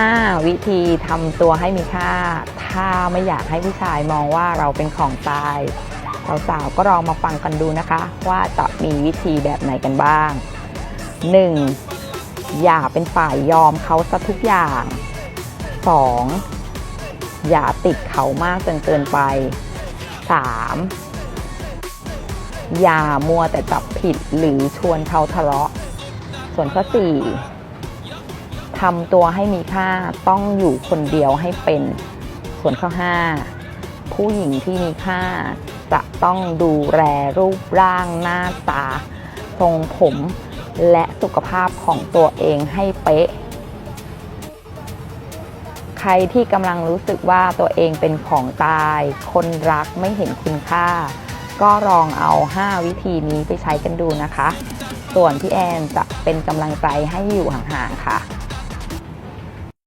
5 วิธีทำตัวให้มีค่า ถ้าไม่อยากให้ผู้ชายมองว่าเราเป็นของตายสาวๆก็ลองมาฟังกันดูนะคะ ว่าจะมีวิธีแบบไหนกันบ้าง 1. อย่าเป็นฝ่ายยอมเขาซะทุกอย่าง 2. อย่าติดเขามากจนเกินไป 3. อย่ามัวแต่จับผิดหรือชวนเขาทะเลาะ ส่วนข้อ 4 ทำตัวให้มีค่าต้องอยู่คนเดียวให้เป็นส่วนข้อ 5 ผู้หญิงที่มีค่า จะต้องดูแลรูปร่างหน้าตา ทรงผม และสุขภาพของตัวเองให้เป๊ะ ใครที่กำลังรู้สึกว่าตัวเองเป็นของตาย คนรักไม่เห็นคุณค่า ก็ลองเอา 5 วิธีนี้ไปใช้กันดูนะคะ ส่วนพี่แอนจะเป็นกำลังใจให้อยู่ห่างๆค่ะ